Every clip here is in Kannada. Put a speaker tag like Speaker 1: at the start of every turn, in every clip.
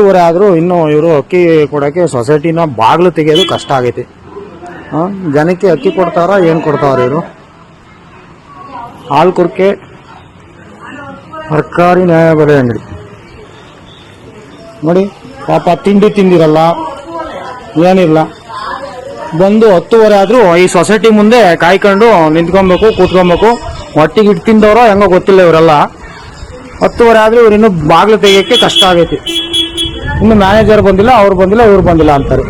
Speaker 1: ಹತ್ತುವರೆ ಆದರೂ ಇನ್ನೂ ಇವರು ಅಕ್ಕಿ ಕೊಡೋಕ್ಕೆ ಸೊಸೈಟಿನ ಬಾಗಿಲು ತೆಗೆಯೋದು ಕಷ್ಟ ಆಗೈತಿ. ಜನಕ್ಕೆ ಅಕ್ಕಿ ಕೊಡ್ತಾರ, ಏನು ಕೊಡ್ತಾವ್ರ ಇವರು? ಹಾಲು ಕುರ್ಕೆ ಸರ್ಕಾರಿ ನ್ಯಾಯಬೆಲೆ ಅಂಗಡಿ. ನೋಡಿ, ಪಾಪ ತಿಂಡಿ ತಿಂದಿರಲ್ಲ, ಏನಿಲ್ಲ. ಬಂದು ಹತ್ತುವರೆ ಆದರೂ ಈ ಸೊಸೈಟಿ ಮುಂದೆ ಕಾಯ್ಕೊಂಡು ನಿಂತ್ಕೊಬೇಕು, ಕೂತ್ಕೊಬೇಕು. ಒಟ್ಟಿಗೆ ಇಟ್ಟು ತಿಂದವರೋ ಹೆಂಗೋ ಗೊತ್ತಿಲ್ಲ ಇವರೆಲ್ಲ. ಹತ್ತುವರೆ ಆದರೂ ಇವ್ರು ಇನ್ನೂ ಬಾಗಿಲು ತೆಗಿಯೋಕ್ಕೆ ಕಷ್ಟ ಆಗೈತಿ. ಇನ್ನು ಮ್ಯಾನೇಜರ್ ಬಂದಿಲ್ಲ ಅವ್ರು ಬಂದಿಲ್ಲ ಇವ್ರು ಬಂದಿಲ್ಲ ಅಂತಾರೆ.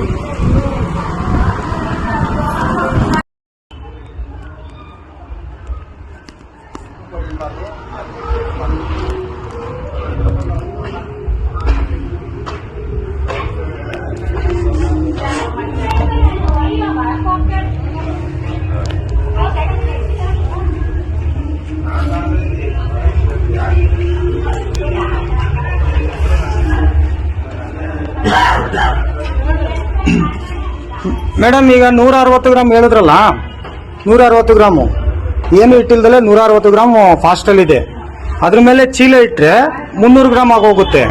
Speaker 1: ಮೇಡಮ್, ಈಗ ನೂರ ಅರವತ್ತು ಗ್ರಾಮ್ ಹೇಳಿದ್ರಲ್ಲ? ನೂರ ಅರವತ್ತು ಗ್ರಾಮು. ಏನು ಇಟ್ಟಿಲ್ದಲೆ ನೂರ ಅರವತ್ತು ಗ್ರಾಮ್ ಇದೆ. ಅದ್ರ ಮೇಲೆ ಚೀಲ ಇಟ್ಟರೆ ಮುನ್ನೂರು ಗ್ರಾಮ್ ಆಗೋಗುತ್ತೆ.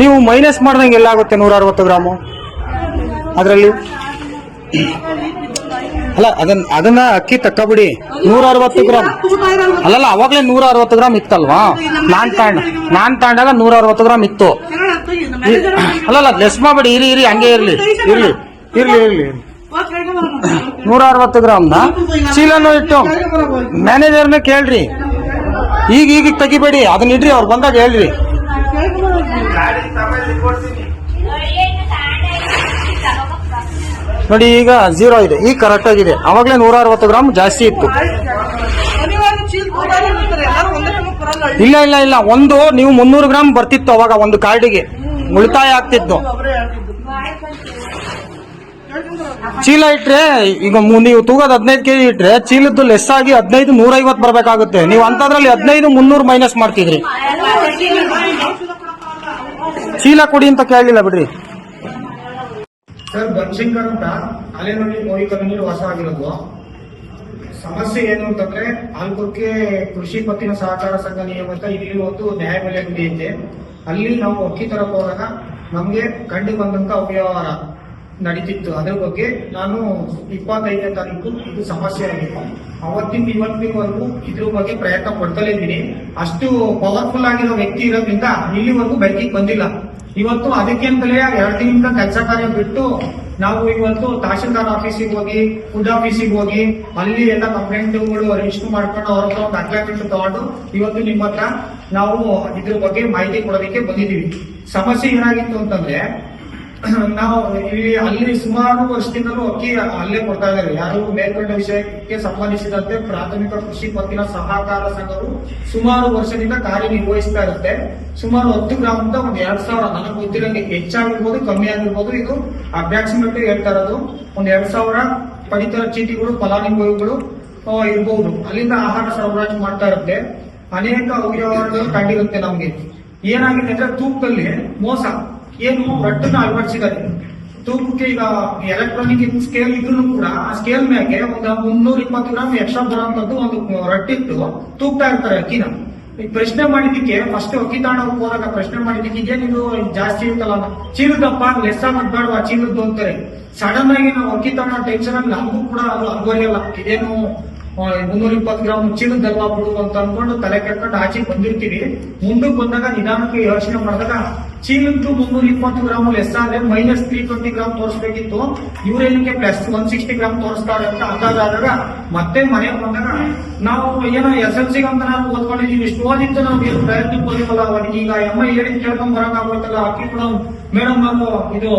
Speaker 1: ನೀವು ಮೈನಸ್ ಮಾಡ್ದಂಗೆ ಎಲ್ಲ ಆಗುತ್ತೆ ನೂರ ಅರವತ್ತು ಗ್ರಾಮು? ಅದರಲ್ಲಿ? ಅಲ್ಲ ಅದನ್ನ ಅದನ್ನ ಅಕ್ಕಿ ತಕ್ಕಬಿಡಿ. ನೂರ ಅರವತ್ತು ಗ್ರಾಮ್. ಅಲ್ಲಲ್ಲ, ಅವಾಗಲೇ ನೂರ ಅರವತ್ತು ಗ್ರಾಮ್ ಇತ್ತಲ್ವಾ? ನಾನ್ ತಾಂಡ, ನಾನ್ ತಾಂಡಾಗ ನೂರ ಅರವತ್ತು ಗ್ರಾಮ್ ಇತ್ತು. ಅಲ್ಲಲ್ಲ ಲೆಸ್ ಮಾಡಬೇಡಿ, ಇರಿ ಇರಿ, ಹಂಗೆ ಇರ್ಲಿ ಇರ್ಲಿ ಇರ್ಲಿ ಇರ್ಲಿ. ನೂರ ಅರವತ್ತು ಗ್ರಾಮ್ನ ಚೀಲನು ಇಟ್ಟು. ಮ್ಯಾನೇಜರ್ನ ಕೇಳ್ರಿ. ಈಗ ಈಗ ತೆಗಿಬೇಡಿ, ಅದನ್ನ ಇಡ್ರಿ, ಅವ್ರು ಬಂದಾಗ ಹೇಳ್ರಿ. ನೋಡಿ, ಈಗ ಜೀರೋ ಇದೆ. ಈಗ ಕರೆಕ್ಟ್ ಆಗಿದೆ. ಅವಾಗಲೇ ನೂರ ಅರವತ್ತು ಗ್ರಾಮ್ ಜಾಸ್ತಿ ಇತ್ತು. ಇಲ್ಲ ಇಲ್ಲ ಇಲ್ಲ. ಒಂದು, ನೀವು ಮುನ್ನೂರು ಗ್ರಾಮ್ ಬರ್ತಿತ್ತು ಅವಾಗ ಒಂದು ಕಾರ್ಡಿಗೆ ಉಳಿತಾಯ ಆಗ್ತಿತ್ತು. ಚೀಲ ಇಟ್ರೆ, ಈಗ ನೀವು ತೂಗದ ಹದಿನೈದು ಕೆಜಿ ಇಟ್ರೆ, ಚೀಲದ್ದು ಲೆಸ್ ಆಗಿ ಹದಿನೈದು ನೂರ ಐವತ್ತು ಬರ್ಬೇಕಾಗುತ್ತೆ. ನೀವು ಅಂತದ್ರಲ್ಲಿ ಹದಿನೈದು ಮುನ್ನೂರು ಮೈನಸ್ ಮಾಡ್ತಿದ್ರಿ. ಚೀಲ ಕೊಡಿ ಅಂತ ಕೇಳಲಿಲ್ಲ ಬಿಡ್ರಿ.
Speaker 2: ಸರ್, ಬನ್ಶಂಕರ್ ಅಂತ ಅಲೆನಹಳ್ಳಿ ಕಾಲೋನಿ ವಾಸ ಆಗಿರೋದು. ಸಮಸ್ಯೆ ಏನು ಅಂತಂದ್ರೆ ಆಲ್ಕುರ್ಕೆ ಕೃಷಿ ಪತ್ತಿನ ಸಹಕಾರ ಸಂಘ ನಿಯಮಿತ ಇಲ್ಲಿ ಒಂದು ನ್ಯಾಯಬೆಲೆ ಇದೆ ಅಲ್ಲಿ ನಾವು ಅಕ್ಕಿ ತರಕ್ಕೆ ಹೋದಾಗ ನಮ್ಗೆ ಕಂಡು ಬಂದಂತ ಅವ್ಯವಹಾರ ನಡೀತಿತ್ತು. ಅದ್ರ ಬಗ್ಗೆ ನಾನು ಇಪ್ಪತ್ತೈದನೇ ತಾರೀಕು ಇದು ಸಮಸ್ಯೆ ಆಗಿತ್ತು. ಅವತ್ತಿಂದ ಇವತ್ತಿನವರೆಗೂ ಇದ್ರ ಬಗ್ಗೆ ಪ್ರಯತ್ನ ಪಡ್ತಲೇ ಇದ್ದೀನಿ. ಅಷ್ಟು ಪವರ್ಫುಲ್ ಆಗಿರೋ ವ್ಯಕ್ತಿ ಇರೋದ್ರಿಂದ ಇಲ್ಲಿವರೆಗೂ ಬೆಳಕಿಗೆ ಬಂದಿಲ್ಲ. ಇವತ್ತು ಅದಕ್ಕೆ ಅಂತಲೇ ಎರಡು ತಿಂಗಳಿಂದ ಕೆಲಸ ಕಾರ್ಯ ಬಿಟ್ಟು ನಾವು ಇವತ್ತು ತಹಶೀಲ್ದಾರ್ ಆಫೀಸಿಗೆ ಹೋಗಿ ಫುಡ್ ಆಫೀಸಿಗೆ ಹೋಗಿ, ಅಲ್ಲಿ ಎಲ್ಲ ಕಂಪ್ಲೇಂಟ್ಗಳು ರಿಜಿಸ್ಟರ್ ಮಾಡ್ಕೊಂಡು ಅವ್ರ ಹತ್ರ ಒಂದು ಅಗ್ರಿಮೆಂಟ್ ತಗೊಂಡು ಇವತ್ತು ನಿಮ್ಮ ಹತ್ರ ನಾವು ಇದ್ರ ಬಗ್ಗೆ ಮಾಹಿತಿ ಕೊಡೋದಕ್ಕೆ ಬಂದಿದ್ದೀವಿ. ಸಮಸ್ಯೆ ಏನಾಗಿತ್ತು ಅಂತಂದ್ರೆ ನಾವು ಇಲ್ಲಿ ಅಲ್ಲಿ ಸುಮಾರು ವರ್ಷದಿಂದಲೂ ಅಕ್ಕಿ ಅಲ್ಲೇ ಕೊಡ್ತಾ ಇದ್ದಾರೆ. ಯಾರು ಮೇಲ್ಕಂಡ ವಿಷಯಕ್ಕೆ ಸಂಬಂಧಿಸಿದಂತೆ ಪ್ರಾಥಮಿಕ ಕೃಷಿ ಪತ್ತಿನ ಸಹಕಾರ ಸಂಘವು ಸುಮಾರು ವರ್ಷದಿಂದ ಕಾರ್ಯನಿರ್ವಹಿಸ್ತಾ ಇರುತ್ತೆ. ಸುಮಾರು ಹತ್ತು ಗ್ರಾಮದಿಂದ ಒಂದು ಎರಡ್ ಸಾವಿರ ನನಗೆ ಗೊತ್ತಿರೋಂಗೆ ಹೆಚ್ಚಾಗಿರ್ಬೋದು, ಕಮ್ಮಿ ಆಗಿರ್ಬೋದು. ಇದು ಅಪ್ರಾಕ್ಸಿಮೇಟ್ ಹೇಳ್ತಾ ಇರೋದು. ಒಂದ್ ಎರಡ್ ಸಾವಿರ ಪಡಿತರ ಚೀಟಿಗಳು, ಫಲಾನುಭವಿಗಳು ಇರ್ಬೋದು. ಅಲ್ಲಿಂದ ಆಹಾರ ಸರಬರಾಜು ಮಾಡ್ತಾ ಇರುತ್ತೆ. ಅನೇಕ ಅವ್ಯವಹಾರಗಳು ಕಂಡಿರುತ್ತೆ ನಮ್ಗೆ. ಏನಾಗಿದೆ ಅಂದ್ರೆ ತೂಕದಲ್ಲಿ ಮೋಸ. ಏನು ರಟ್ಟನ್ನ ಅಳವಡಿಸಿದ್ದಾರೆ ತೂಕಕ್ಕೆ ಈಗ ಎಲೆಕ್ಟ್ರಾನಿಕ್ ಸ್ಕೇಲ್ ಇದ್ರು ಕೂಡ ಆ ಸ್ಕೇಲ್ ಮ್ಯಾಗೆ ಒಂದು ಮುನ್ನೂರ ಇಪ್ಪತ್ತು ಗ್ರಾಮ್, ಎಕ್ಸ್ಟ್ರಾ ಬರೋಂಥದ್ದು ಒಂದು ರಟ್ಟಿಟ್ಟು ತೂಗ್ತಾ ಇರ್ತಾರೆ ಅಕ್ಕಿನ. ಈಗ ಪ್ರಶ್ನೆ ಮಾಡಿದ್ದಕ್ಕೆ ಫಸ್ಟ್ ಅಕ್ಕಿ ತಾಣಕ್ಕೆ ಹೋದಾಗ ಪ್ರಶ್ನೆ ಮಾಡಿದ್ದಕ್ಕೆ ಇದೇನಿದು ಜಾಸ್ತಿ ಇರ್ತಲ್ಲ ಚೀಲದಪ್ಪ ಲೆಸ್ ಆಗೋದ್ ಬೇಡವಾ ಚೀಲದ್ದು ಅಂತಾರೆ. ಸಡನ್ ಆಗಿ ನಾವು ಅಕ್ಕಿ ತಾಣ ಟೆನ್ಷನ್ ಆಗಿ ನಮಗೂ ಕೂಡ ಅದು ಅನ್ವಯಲ್ಲ ಇದೇನು ಮುನ್ನೂರ ಇಪ್ಪತ್ತು ಗ್ರಾಮ್ ಚೀಲದಲ್ವಾ ಬಿಡು ಅಂತ ಅನ್ಕೊಂಡು ತಲೆ ಕೆಟ್ಕೊಂಡು ಆಚೆ ಬಂದಿರ್ತೀವಿ. ಮುಂದಕ್ಕೆ ಬಂದಾಗ ನಿಧಾನಕ್ಕೆ ಯೋಚನೆ ಮಾಡಿದಾಗ ಚೀಲದ್ದು ಮುನ್ನೂರ ಇಪ್ಪತ್ತು ಗ್ರಾಮ್ ಲೆಸ್ ಆದ್ರೆ ಮೈನಸ್ ತ್ರೀ ಟ್ವೆಂಟಿ ಗ್ರಾಮ್ ತೋರಿಸ್ಬೇಕಿತ್ತು. ಇವ್ರೇನಕ್ಕೆ ಪ್ಲಸ್ ಒನ್ ಸಿಕ್ಸ್ಟಿ ಗ್ರಾಮ್ ತೋರಿಸ್ತಾರೆ ಅಂತ ಅಂದಾಜಾದಾಗ ಮತ್ತೆ ಮನೆ ಬಂದಾಗ ನಾವು ಏನೋ ಎಸ್ ಎಲ್ ಸಿಗೆ ಅಂತ ನಾವು ಓದ್ಕೊಂಡಿದೀವಿ. ಇಷ್ಟು ಓದಿದ್ದು ನಾವು ಏನು ಪ್ರಯತ್ನ ಪಡಿರಲ್ಲ ಅವನಿಗೆ ಈಗ ಎಮ್ಮ ಹೇಳಿದ್ ಕೇಳ್ಕೊಂಡ್ ಬರಕ್ ಅಕ್ಕಿ ಕೂಡ ಮೇಡಮ್ ನಾವು ಇದು